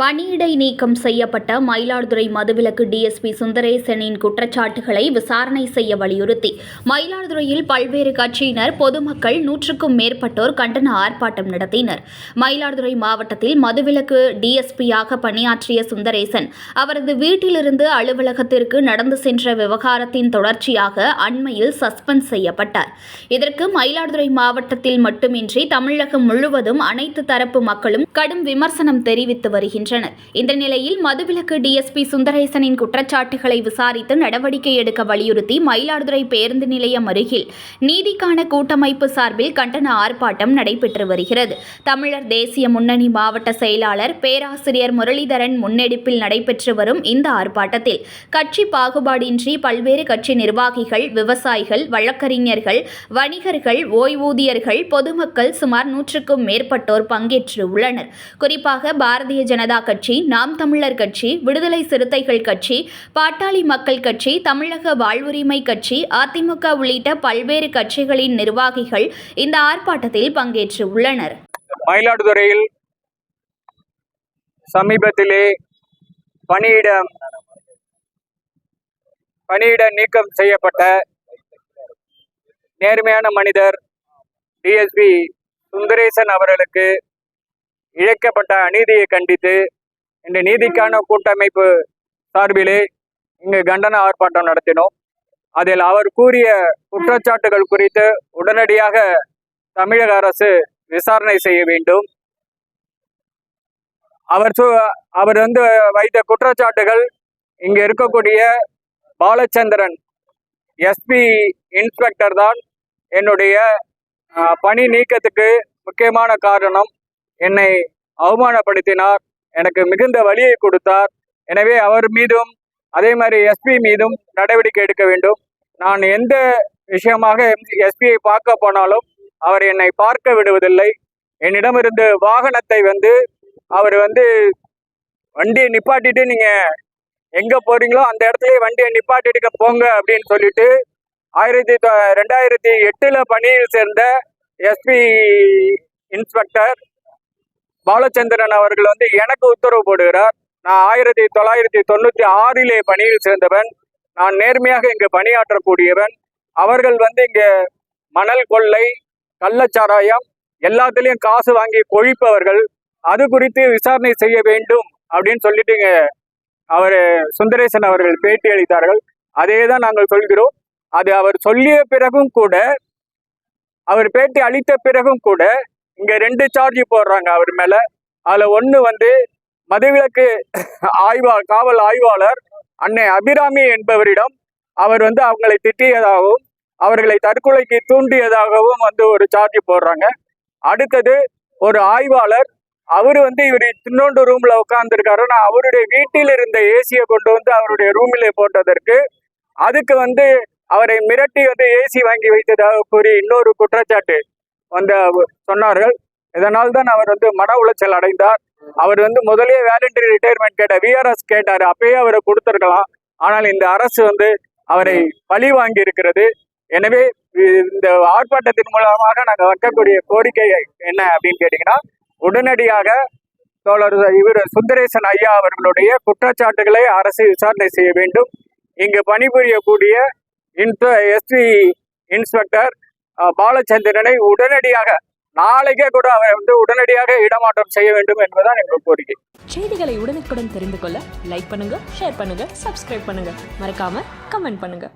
பணியிடை நீக்கம் செய்யப்பட்ட மயிலாடுதுறை மதுவிலக்கு டிஎஸ்பி சுந்தரேசனின் குற்றச்சாட்டுகளை விசாரணை செய்ய வலியுறுத்தி. மயிலாடுதுறையில் பல்வேறு கட்சியினர் பொதுமக்கள் நூற்றுக்கும் மேற்பட்டோர் கண்டன ஆர்ப்பாட்டம் நடத்தினர். மயிலாடுதுறை மாவட்டத்தில் மதுவிலக்கு டிஎஸ்பியாக பணியாற்றிய சுந்தரேசன் அவரது வீட்டிலிருந்து அலுவலகத்திற்கு நடந்து சென்ற விவகாரத்தின் தொடர்ச்சியாக அண்மையில் சஸ்பெண்ட் செய்யப்பட்டார். இதற்கு மயிலாடுதுறை மாவட்டத்தில் மட்டுமின்றி தமிழகம் முழுவதும் அனைத்து தரப்பு மக்களும் கடும் விமர்சனம் தெரிவித்து வருகின்றனர். இந்த நிலையில் மதுவிலக்கு டிஎஸ்பி சுந்தரேசனின் குற்றச்சாட்டுகளை விசாரித்து நடவடிக்கை எடுக்க வலியுறுத்தி மயிலாடுதுறை பேருந்து நிலையம் அருகில் நீதிக்கான கூட்டமைப்பு சார்பில் கண்டன ஆர்ப்பாட்டம் நடைபெற்று வருகிறது. தமிழர் தேசிய முன்னணி மாவட்ட செயலாளர் பேராசிரியர் முரளிதரன் முன்னெடுப்பில் நடைபெற்று வரும் இந்த ஆர்ப்பாட்டத்தில் கட்சி பாகுபாடின்றி பல்வேறு கட்சி நிர்வாகிகள் விவசாயிகள் வழக்கறிஞர்கள் வணிகர்கள் ஓய்வூதியர்கள் பொதுமக்கள் சுமார் நூற்றுக்கும் மேற்பட்டோர் பங்கேற்று உள்ளனர் குறிப்பாக பாரதிய ஜனதா கட்சி நாம் தமிழர் கட்சி விடுதலை சிறுத்தைகள் கட்சி பாட்டாளி மக்கள் கட்சி தமிழக வாழ்வுரிமை கட்சி அதிமுக உள்ளிட்ட பல்வேறு கட்சிகளின் நிர்வாகிகள் இந்த ஆர்ப்பாட்டத்தில் பங்கேற்று உள்ளனர் மயிலாடுதுறையில் சமீபத்திலே பணியிடம் பணியிட நீக்கம் செய்யப்பட்ட நேர்மையான மனிதர் டிஎஸ்பி சுந்தரேசன் அவர்களுக்கு இழைக்கப்பட்ட அநீதியை கண்டித்து இந்த நீதிக்கான கூட்டமைப்பு சார்பிலே இங்கு கண்டன ஆர்ப்பாட்டம் நடத்தினோம். அதில் அவர் கூறிய குற்றச்சாட்டுகள் குறித்து உடனடியாக தமிழக அரசு விசாரணை செய்ய வேண்டும். அவர் சு அவர் வந்து வைத்த குற்றச்சாட்டுகள் இங்கு இருக்கக்கூடிய பாலச்சந்திரன் எஸ்பி இன்ஸ்பெக்டர் தான். என்னுடைய பணி நீக்கத்துக்கு முக்கியமான காரணம். என்னை அவமானப்படுத்தினார். எனக்கு மிகுந்த வலியை கொடுத்தார். எனவே அவர் மீதும் அதே மாதிரி எஸ்பி மீதும் நடவடிக்கை எடுக்க வேண்டும். நான் எந்த விஷயமாக எஸ்பியை பார்க்க போனாலும் அவர் என்னை பார்க்க விடுவதில்லை. என்னிடமிருந்து வாகனத்தை வந்து அவர் வந்து வண்டியை நிப்பாட்டிட்டு நீங்க எங்க போறீங்களோ அந்த இடத்துலயே வண்டியை நிப்பாட்டிட்டு போங்க அப்படின்னு சொல்லிட்டு ஆயிரத்தி தொ- ரெண்டாயிரத்தி எட்டுல பணியில் சேர்ந்த எஸ்பி இன்ஸ்பெக்டர் பாலச்சந்திரன் அவர்கள் வந்து எனக்கு உத்தரவு போடுகிறார். நான் ஆயிரத்தி தொள்ளாயிரத்தி தொண்ணூத்தி ஆறிலே பணியில் சேர்ந்தவன். நான் நேர்மையாக இங்கு பணியாற்றக்கூடியவன். அவர்கள் வந்து இங்க மணல் கொள்ளை கள்ளச்சாராயம் எல்லாத்துலேயும் காசு வாங்கி கொழிப்பவர்கள். அது குறித்து விசாரணை செய்ய வேண்டும் அப்படின்னு சொல்லிட்டு இங்கே அவர் சுந்தரேசன் அவர்கள் பேட்டி அளித்தார்கள். அதே தான் நாங்கள் சொல்கிறோம். அது அவர் சொல்லிய பிறகும் கூட அவர் பேட்டி அளித்த பிறகும் கூட இங்க ரெண்டு சார்ஜ் போடுறாங்க அவர் மேல. அதுல ஒண்ணு வந்து மதுவிலக்கு ஆய்வா காவல் ஆய்வாளர் அன்னை அபிராமி என்பவரிடம் அவர் வந்து அவங்களை திட்டியதாகவும் அவர்களை தற்கொலைக்கு தூண்டியதாகவும் வந்து ஒரு சார்ஜ் போடுறாங்க. அடுத்தது ஒரு ஆய்வாளர் அவர் வந்து இவர் இன்னொன்று ரூம்ல உட்காந்துருக்காருன்னா அவருடைய வீட்டில் இருந்த ஏசியை கொண்டு வந்து அவருடைய ரூமிலே போட்டதற்கு அதுக்கு வந்து அவரை மிரட்டி வந்து ஏசி வாங்கி வைத்ததாக கூறி இன்னொரு குற்றச்சாட்டு. வந்த சொன்னார்கள். இதனால் தான் அவர் வந்து மன உளைச்சல் அடைந்தார். அவர் வந்து முதலே வேலண்டரி ரிட்டையர்மெண்ட் கேட்ட விஆர்எஸ் கேட்டார். அப்பயே அவரை கொடுத்துருக்கலாம். ஆனால் இந்த அரசு வந்து அவரை பழி வாங்கி இருக்கிறது எனவே இந்த ஆர்ப்பாட்டத்தின் மூலமாக நாங்கள் வைக்கக்கூடிய கோரிக்கை என்ன அப்படின்னு கேட்டீங்கன்னா உடனடியாக தோழர் இவர் சுந்தரேசன் ஐயா அவர்களுடைய குற்றச்சாட்டுகளை அரசு விசாரணை செய்ய வேண்டும். இங்கு பணிபுரியக்கூடிய இன்ஸ்ப எஸ்பி இன்ஸ்பெக்டர் பாலச்சந்திரனை உடனடியாக நாளைக்கே கூட அவரை வந்து உடனடியாக இடமாற்றம் செய்ய வேண்டும் என்பதுதான் எங்கள் கோரிக்கை. செய்திகளை உடனுக்குடன் தெரிந்து கொள்ள லைக் பண்ணுங்க ஷேர் பண்ணுங்க சப்ஸ்கிரைப் பண்ணுங்க. மறக்காம கமெண்ட் பண்ணுங்க.